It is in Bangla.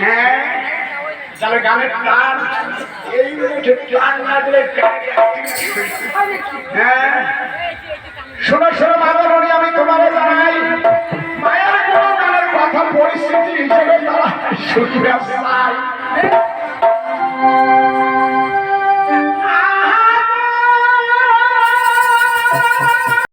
হ্যাঁ তাহলে গানের টান এই মুখে প্রাণ না দিলে হ্যাঁ শোনো শোনো মাদারণী আমি তোমারে জানাই মায়ের কোনো গানের কথা পরিস্থিতি হিসেবে তারা শুনবে আসলাম